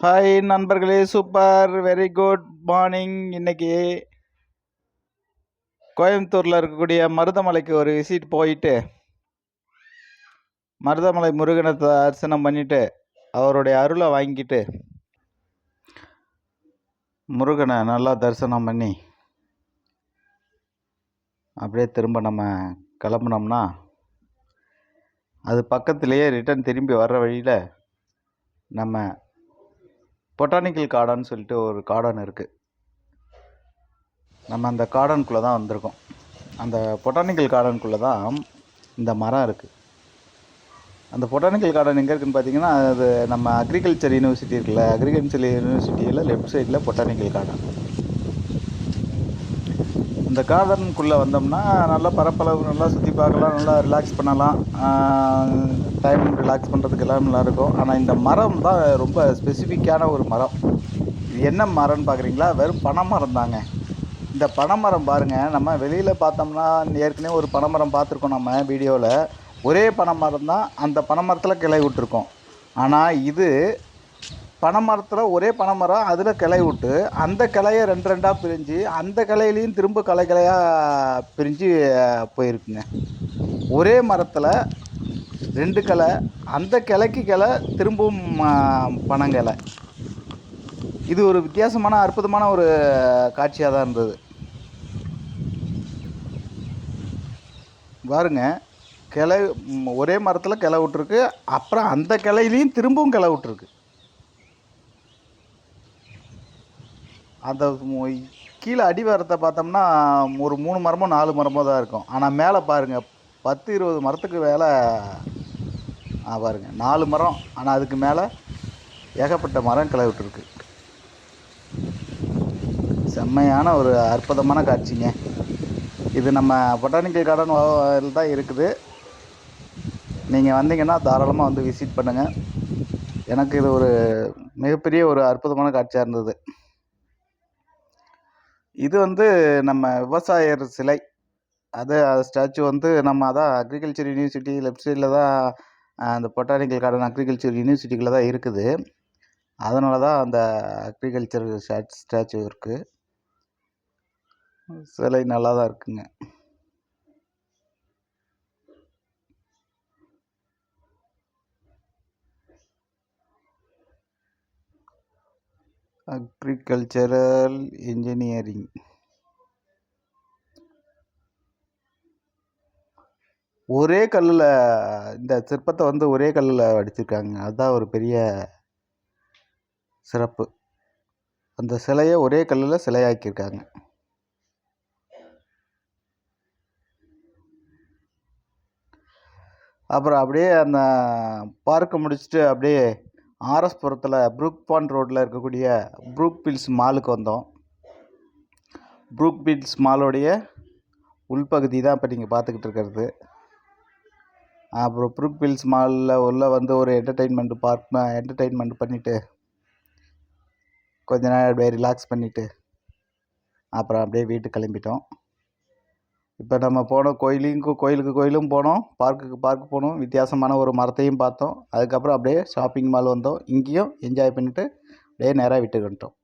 Hi நண்பர்களே. Super very good morning இன்னைக்கு கோயம்புத்தூரில் இருக்கக்கூடிய மருதமலைக்கு ஒரு விசிட் போயிட்டு மருதமலை முருகனை தரிசனம் பண்ணிட்டு அவருடைய அருளை வாங்கிட்டு முருகனை நல்லா தரிசனம் பண்ணி அப்படியே திரும்ப நம்ம கிளம்புனோம்னா அது பக்கத்துலேயே ரிட்டர்ன் திரும்பி வர்ற வழியில் நம்ம பொட்டானிக்கல் கார்டன் சொல்லிட்டு ஒரு கார்டன் இருக்குது நம்ம அந்த கார்டனுக்குள்ளே தான் வந்திருக்கோம். அந்த பொட்டானிக்கல் கார்டனுக்குள்ளே தான் இந்த மரம் இருக்குது அந்த பொட்டானிக்கல் கார்டன் எங்கே இருக்குன்னு பார்த்தீங்கன்னா அது நம்ம அக்ரிகல்ச்சர் யூனிவர்சிட்டி இருக்குல்ல அக்ரிகல்ச்சர் யூனிவர்சிட்டியில் லெஃப்ட் சைடில் பொட்டானிக்கல் கார்டன். இந்த கார்டனுக்குள்ளே வந்தோம்னா நல்லா பரப்பளவு நல்லா சுற்றி பார்க்கலாம் நல்லா ரிலாக்ஸ் பண்ணலாம். டைம் ரிலாக்ஸ் பண்ணுறதுக்கு எல்லாம் நல்லாயிருக்கும் ஆனால் இந்த மரம் தான் ரொம்ப ஸ்பெசிஃபிக்கான ஒரு மரம். இது என்ன மரம்னு பார்க்குறீங்களா வெறும் பனைமரம் தாங்க. இந்த பனைமரம் பாருங்கள் நம்ம வெளியில் பார்த்தோம்னா ஏற்கனவே ஒரு பனைமரம் பார்த்துருக்கோம் நம்ம வீடியோவில் ஒரே பனைமரம் தான் அந்த பனைமரத்தில் கிளை விட்டுருக்கோம். ஆனால் இது பனைமரத்தில் ஒரே பனைமரம் அதில் கிளை விட்டு அந்த கிளையை ரெண்டு ரெண்டாக பிரிஞ்சு அந்த கிளையிலையும் திரும்ப கிளை கிளையாக பிரிஞ்சு போயிருக்குங்க. ஒரே மரத்தில் ரெண்டு கிளை அந்த கிளைக்கு கிளை திரும்பவும் பனங்கிளை. இது ஒரு வித்தியாசமான அற்புதமான ஒரு காட்சியாக தான் இருந்தது. பாருங்க கிளை ஒரே மரத்தில் கிளை விட்டுருக்கு அப்புறம் அந்த கிளையிலையும் திரும்பவும் கிளை விட்டுருக்கு. அந்த கீழே அடிவாரத்தை பார்த்தோம்னா ஒரு மூணு மரமோ நாலு மரமோ தான் இருக்கும். ஆனால் மேலே பாருங்கள் பத்து இருபது மரத்துக்கு மேலே ஆ பாருங்க நாலு மரம். ஆனால் அதுக்கு மேலே ஏகப்பட்ட மரம் கிளை விட்டுருக்கு செம்மையான ஒரு அற்புதமான காட்சிங்க. இது நம்ம பொட்டானிக்கல் கார்டன் தான் இருக்குது. நீங்கள் வந்தீங்கன்னா தாராளமாக வந்து விசிட் பண்ணுங்கள் எனக்கு இது ஒரு மிகப்பெரிய ஒரு அற்புதமான காட்சியாக இருந்தது. இது வந்து நம்ம விவசாயர் சிலை. அது ஸ்டாச்சு வந்து நம்ம அதான் அக்ரிகல்ச்சர் யூனிவர்சிட்டி லெஃப்ட் சைடில் தான் அந்த பொட்டானிக்கல் கார்டன் அக்ரிகல்ச்சர் யூனிவர்சிட்டிக்குள்ளே தான் இருக்குது. அதனால தான் அந்த அக்ரிகல்ச்சர் ஸ்டாச்சு இருக்குது சிலை நல்லா தான் இருக்குங்க. அக்ரிகல்ச்சரல் இன்ஜினியரிங் ஒரே கல்லில் இந்த சிற்பத்தை வந்து ஒரே கல்லில் வடிச்சிருக்காங்க. அதுதான் ஒரு பெரிய சிறப்பு. அந்த சிலையை ஒரே கல்லில் சிலையாக்கியிருக்காங்க. அப்புறம் அப்படியே அந்த பார்க்கை முடிச்சுட்டு அப்படியே ஆர்எஸ்புரத்தில் ப்ரூக் பாண்ட் ரோட்டில் இருக்கக்கூடிய ப்ரூக் பில்ஸ் மாலுக்கு வந்தோம். ப்ரூக் பில்ஸ் மாலோடைய உள்பகுதி தான் இப்போ நீங்கள் பார்த்துக்கிட்டு இருக்கிறது. அப்புறம் ப்ரூக் பில்ஸ் மாலில் உள்ள வந்து ஒரு என்டர்டெயின்மெண்ட் பார்க் என்டர்டெயின்மெண்ட் பண்ணிவிட்டு கொஞ்ச நேரம் அப்படியே ரிலாக்ஸ் பண்ணிவிட்டு அப்புறம் அப்படியே வீட்டுக்கு கிளம்பிட்டோம். இப்போ நம்ம போனோம் கோயிலுக்கு கோயிலுக்கு கோயிலும் போனோம். பார்க்குக்கு பார்க் போனோம். வித்தியாசமான ஒரு மரத்தையும் பார்த்தோம். அதுக்கப்புறம் அப்படியே ஷாப்பிங் மால் வந்தோம். இங்கேயும் என்ஜாய் பண்ணிவிட்டு அப்படியே நேராக வீட்டுக்கு வந்துட்டோம்.